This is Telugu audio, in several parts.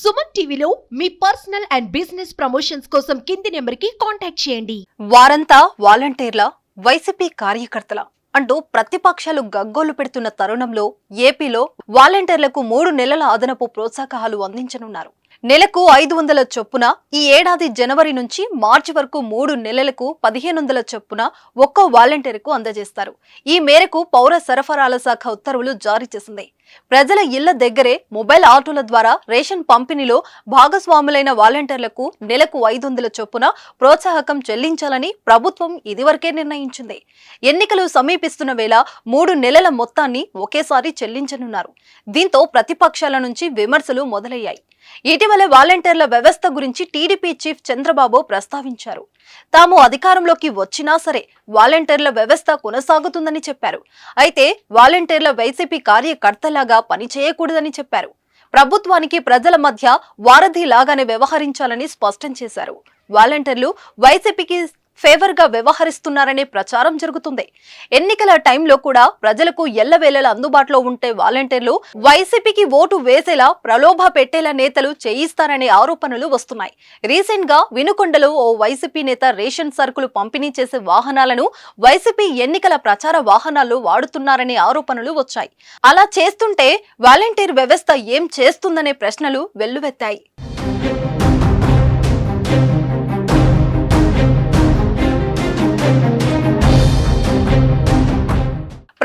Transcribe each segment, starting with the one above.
సుమన్ టీవీలో మీ పర్సనల్ అండ్ బిజినెస్ ప్రమోషన్స్ కోసం కింది నెంబర్కి కాంటాక్ట్ చేయండి. వారంతా వాలంటీర్ల వైసీపీ కార్యకర్తల అంటూ ప్రతిపక్షాలు గగ్గోలు పెడుతున్న తరుణంలో ఏపీలో వాలంటీర్లకు మూడు నెలల అదనపు ప్రోత్సాహకాలు అందించనున్నారు. నెలకు ఐదు వందల చొప్పున ఈ ఏడాది జనవరి నుంచి మార్చి వరకు మూడు నెలలకు పదిహేను వందల చొప్పున ఒక్కో వాలంటీర్కు అందజేస్తారు. ఈ మేరకు పౌర సరఫరాల శాఖ ఉత్తర్వులు జారీ చేసింది. ప్రజల ఇళ్ళ దగ్గరే మొబైల్ ఆటోల ద్వారా రేషన్ పంపిణీలో భాగస్వాములైన వాలంటీర్లకు నెలకు ఐదు వందల చొప్పున ప్రోత్సాహకం చెల్లించాలని ప్రభుత్వం ఇదివరకే నిర్ణయించింది. ఎన్నికలు సమీపిస్తున్న వేళ మూడు నెలల మొత్తాన్ని ఒకేసారి చెల్లించనున్నారు. దీంతో ప్రతిపక్షాల నుంచి విమర్శలు మొదలయ్యాయి. ఇటీవల వాలంటీర్ల వ్యవస్థ గురించి టీడీపీ చీఫ్ చంద్రబాబు ప్రస్తావించారు. తాము అధికారంలోకి వచ్చినా సరే వాలంటీర్ల వ్యవస్థ కొనసాగుతుందని చెప్పారు. అయితే వాలంటీర్ల వైసీపీ కార్యకర్తలాగా పనిచేయకూడదని చెప్పారు. ప్రభుత్వానికి ప్రజల మధ్య వారధి లాగానే వ్యవహరించాలని స్పష్టం చేశారు. వాలంటీర్లు వైసీపీకి ఫేవర్గా వ్యవహరిస్తున్నారనే ప్రచారం జరుగుతుంది. ఎన్నికల టైంలో కూడా ప్రజలకు ఎల్లవేళలా అందుబాటులో ఉంటే వాలంటీర్లు వైసీపీకి ఓటు వేసేలా ప్రలోభ పెట్టేలా నేతలు చేయిస్తారనే ఆరోపణలు వస్తున్నాయి. రీసెంట్గా వినుకొండలో ఓ వైసీపీ నేత రేషన్ సరుకులు పంపిణీ చేసే వాహనాలను వైసీపీ ఎన్నికల ప్రచార వాహనాల్లో వాడుతున్నారనే ఆరోపణలు వచ్చాయి. అలా చేస్తుంటే వాలంటీర్ వ్యవస్థ ఏం చేస్తుందనే ప్రశ్నలు వెల్లువెత్తాయి.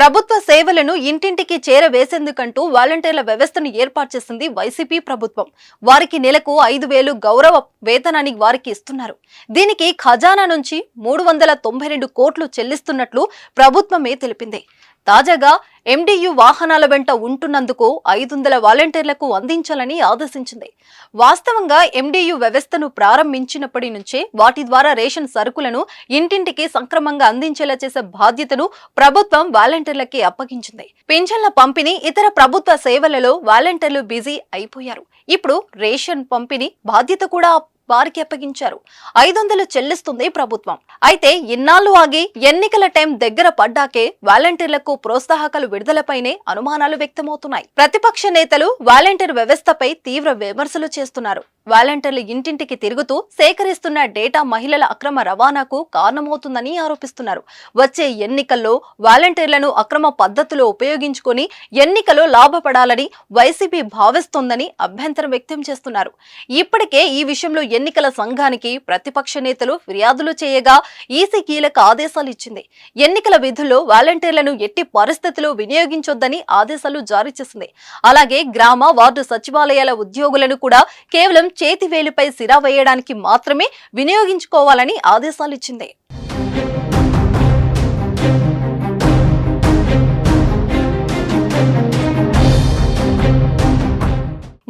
ప్రభుత్వ సేవలను ఇంటింటికి చేరవేసేందుకంటూ వాలంటీర్ల వ్యవస్థను ఏర్పాటు చేసింది వైసీపీ ప్రభుత్వం. వారికి నెలకు ఐదు వేలు గౌరవ వేతనాన్ని వారికి ఇస్తున్నారు. దీనికి ఖజానా నుంచి మూడు వందల తొంభై రెండు కోట్లు చెల్లిస్తున్నట్లు ప్రభుత్వమే తెలిపింది. తాజాగా ఎండియు వాహనాల వెంట ఉంటున్నందుకు ఐదు వందల వాలంటీర్లకు అందించాలని ఆదేశించింది. వాస్తవంగా ఎండియు వ్యవస్థను ప్రారంభించినప్పటి నుంచే వాటి ద్వారా రేషన్ సరుకులను ఇంటింటికి సంక్రమంగా అందించేలా చేసే బాధ్యతను ప్రభుత్వం వాలంటీర్లకి అప్పగించింది. పింఛన్ల పంపిణీ ఇతర ప్రభుత్వ సేవలలో వాలంటీర్లు బిజీ అయిపోయారు. ఇప్పుడు రేషన్ పంపిణీ బాధ్యత కూడా వారికి అప్పగించారు. ఐదు వందలు చెల్లిస్తుంది ప్రభుత్వం. అయితే ఇన్నాళ్ళు ఆగి ఎన్నికల టైం దగ్గర పడ్డాకే వాలంటీర్లకు ప్రోత్సాహకాలు విడుదలపైనే అనుమానాలు వ్యక్తమవుతున్నాయి. ప్రతిపక్ష నేతలు వాలంటీర్ వ్యవస్థపై తీవ్ర విమర్శలు చేస్తున్నారు. వాలంటీర్లు ఇంటింటికి తిరుగుతూ సేకరిస్తున్న డేటా మహిళల అక్రమ రవాణాకు కారణమవుతుందని ఆరోపిస్తున్నారు. వచ్చే ఎన్నికల్లో వాలంటీర్లను అక్రమ పద్ధతిలో ఉపయోగించుకొని ఎన్నికలో లాభపడాలని వైసీపీ భావిస్తోందని అభ్యంతరం వ్యక్తం చేస్తున్నారు. ఇప్పటికే ఈ విషయంలో ఎన్నికల సంఘానికి ప్రతిపక్ష నేతలు ఫిర్యాదులు చేయగా ఈసీ కీలక ఆదేశాలు ఇచ్చింది. ఎన్నికల విధుల్లో వాలంటీర్లను ఎట్టి పరిస్థితుల్లో వినియోగించొద్దని ఆదేశాలు జారీ చేసింది. అలాగే గ్రామ వార్డు సచివాలయాల ఉద్యోగులను కూడా కేవలం చేతి వేలుపై సిరా వేయడానికి మాత్రమే వినియోగించుకోవాలని ఆదేశాలు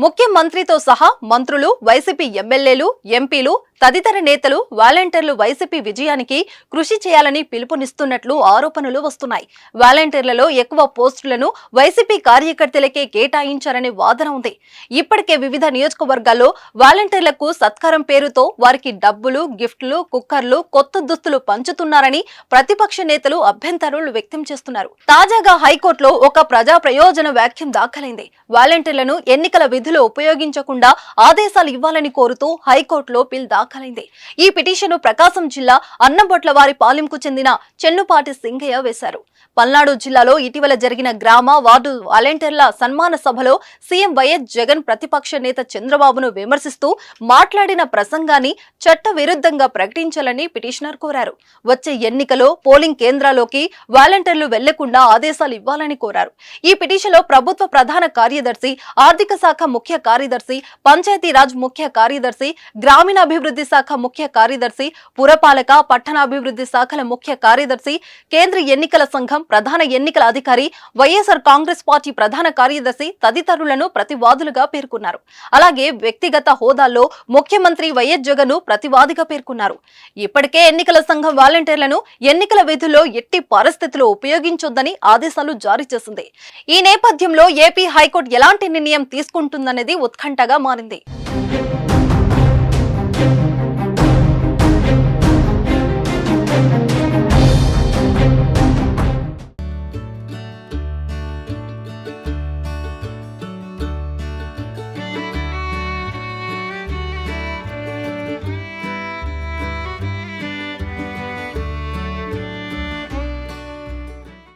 ముఖ్యమంత్రితో సహా మంత్రులు వైసీపీ ఎమ్మెల్యేలు ఎంపీలు తదితర నేతలు వాలంటీర్లు వైసీపీ విజయానికి కృషి చేయాలని పిలుపునిస్తున్నట్లు ఆరోపణలు వస్తున్నాయి. వాలంటీర్లలో ఎక్కువ పోస్టులను వైసీపీ కార్యకర్తలకే కేటాయించారనే వాదన ఉంది. ఇప్పటికే వివిధ నియోజకవర్గాల్లో వాలంటీర్లకు సత్కారం పేరుతో వారికి డబ్బులు గిఫ్ట్లు కుక్కర్లు కొత్త దుస్తులు పంచుతున్నారని ప్రతిపక్ష నేతలు అభ్యంతరాలు వ్యక్తం చేస్తున్నారు. తాజాగా హైకోర్టులో ఒక ప్రజా ప్రయోజన వ్యాఖ్యం దాఖలైంది. వాలంటీర్లను ఎన్నికల విధులు ఉపయోగించకుండా ఆదేశాలు ఇవ్వాలని కోరుతూ హైకోర్టులో బిల్ దాఖలైంది. ఈ పిటిషన్ను ప్రకాశం జిల్లా అన్నంబొట్ల వారి పాలెంకు చెందిన చెన్నుపాటి సింగయ్య వేశారు. పల్నాడు జిల్లాలో ఇటీవల జరిగిన గ్రామ వార్డు వాలంటీర్ల సన్మాన సభలో సీఎం వైఎస్ జగన్ ప్రతిపక్ష నేత చంద్రబాబును విమర్శిస్తూ మాట్లాడిన ప్రసంగాన్ని చట్ట విరుద్ధంగా ప్రకటించాలని పిటిషనర్ కోరారు. వచ్చే ఎన్నికలో పోలింగ్ కేంద్రాల్లోకి వాలంటీర్లు వెళ్ళకుండా ఆదేశాలు ఇవ్వాలని కోరారు. ఈ పిటిషన్లో ప్రభుత్వ ప్రధాన కార్యదర్శి ఆర్థిక శాఖ ముఖ్య కార్యదర్శి పంచాయతీరాజ్ ముఖ్య కార్యదర్శి గ్రామీణాభివృద్ధి శాఖ ముఖ్య కార్యదర్శి పురపాలక పట్టణాభివృద్ధి శాఖల ముఖ్య కార్యదర్శి కేంద్ర ఎన్నికల సంఘం ప్రధాన ఎన్నికల అధికారి వైఎస్ఆర్ కాంగ్రెస్ పార్టీ ప్రధాన కార్యదర్శి తదితరులను ప్రతివాదులుగా పేర్కొన్నారు. అలాగే వ్యక్తిగత హోదాల్లో ముఖ్యమంత్రి వైఎస్ జగన్ ప్రతివాదిగా పేర్కొన్నారు. ఇప్పటికే ఎన్నికల సంఘం వాలంటీర్లను ఎన్నికల విధుల్లో ఎట్టి పరిస్థితుల్లో ఉపయోగించొద్దని ఆదేశాలు జారీ చేసింది. ఈ నేపథ్యంలో ఏపీ హైకోర్టు ఎలాంటి నిర్ణయం తీసుకుంటుంది అనేది ఉత్కంఠగా మారింది.